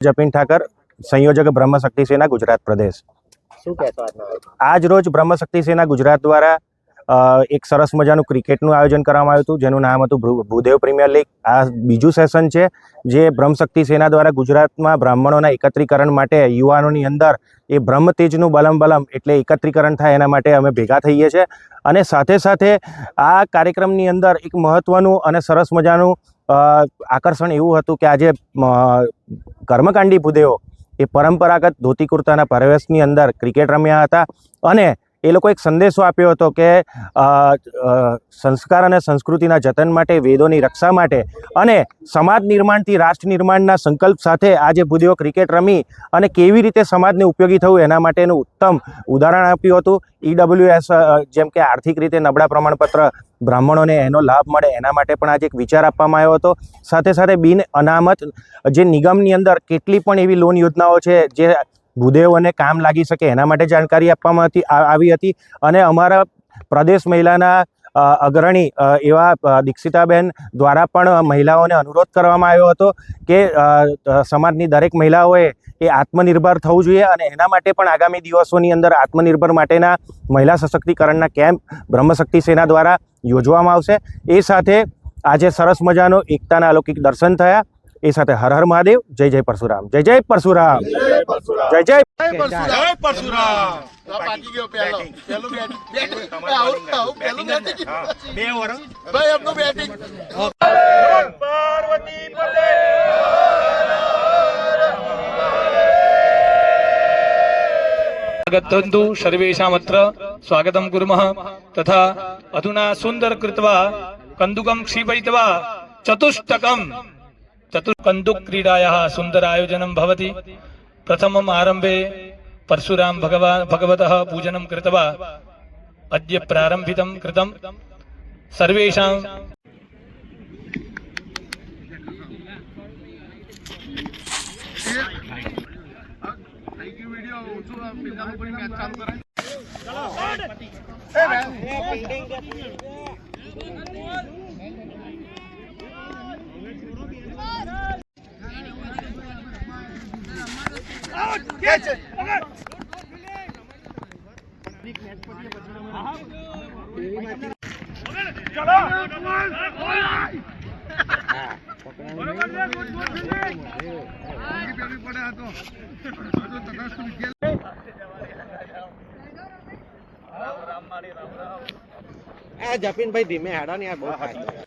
જપીન ઠાકર સંયોજક બ્રહ્મશક્તિ સેના ગુજરાત પ્રદેશ. આજ રોજ બ્રહ્મશક્તિ સેના ગુજરાત દ્વારા એક સરસ મજાનું ક્રિકેટનું આયોજન કરવામાં આવ્યું હતું જેનું નામ હતું ભૂદેવ પ્રીમિયર લીગ. આ બીજું સેશન છે જે બ્રહ્મશક્તિ સેના દ્વારા ગુજરાતમાં બ્રાહ્મણોના એકત્રીકરણ માટે યુવાનોની અંદર એ બ્રહ્મ તેજનું બલમ બલમ એટલે એકત્રીકરણ થાય એના માટે અમે ભેગા થઈએ છીએ અને સાથે સાથે આ કાર્યક્રમની અંદર એક મહત્ત્વનું અને સરસ મજાનું આકર્ષણ એવું હતું કે આજે કર્મકાંડી ભૂદેવો એ પરંપરાગત ધોતી કુર્તાના પરવેશની અંદર ક્રિકેટ રમ્યા હતા અને એ લોકો એક સંદેશો આપ્યો હતો કે સંસ્કાર અને સંસ્કૃતિના જતન માટે, વેદોની રક્ષા માટે અને સમાજ નિર્માણથી રાષ્ટ્ર નિર્માણના સંકલ્પ સાથે આજે ભૂદેવો ક્રિકેટ રમી અને કેવી રીતે સમાજને ઉપયોગી થવું એના માટેનું ઉત્તમ ઉદાહરણ આપ્યું હતું. ઈડબ્લ્યુએસ જેમ કે આર્થિક રીતે નબળા પ્રમાણપત્ર બ્રાહ્મણોને એનો લાભ મળે એના માટે પણ આજે એક વિચાર આપવામાં આવ્યો હતો. સાથે સાથે બિન અનામત જે નિગમની અંદર કેટલી પણ એવી લોન યોજનાઓ છે, જે ભૂદેવોને કામ લાગી શકે, એના માટે જાણકારી આપવામાં હતી આવી હતી. અને અમારા પ્રદેશ મહિલાના અગ્રણી એવા દીક્ષિતાબેન દ્વારા પણ મહિલાઓને અનુરોધ કરવામાં આવ્યો હતો કે સમાજની દરેક મહિલાઓએ એ આત્મનિર્ભર થવું જોઈએ અને એના માટે પણ આગામી દિવસોની અંદર આત્મનિર્ભર માટેના મહિલા સશક્તિકરણના કેમ્પ બ્રહ્મશક્તિ સેના દ્વારા યોજવામાં આવશે. એ સાથે આજે સરસ મજાનો એકતાના અલૌકિક દર્શન થયા. એ સાથે હર હર મહાદેવ. જય જય પરશુરામ. જય જય પરશુરામ. જય જય જય પરશુરામ. બેટિંગ. પાર્વતી આગતন্তু સર્વેષામત્ર. સ્વાગતમ કુર્મઃ. તથા અધુના સુંદર કૃત્વા કંદુકમ ક્ષીપયિત્વા ચતુષ્ટકમ. ચતુકંદુક ક્રીડાયા સુંદર આયોજનમ ભવતિ પ્રથમમ આરંભે પરશુરામ ભગવાન ભગવતઃ પૂજનમ કૃતવા અદ્ય પ્રારંભિતમ કૃતમ સર્વેષાં ચાલુ કરાય જપીનભાઈ ધીમે હેડો ને યાર બહુ ફાસ્ટ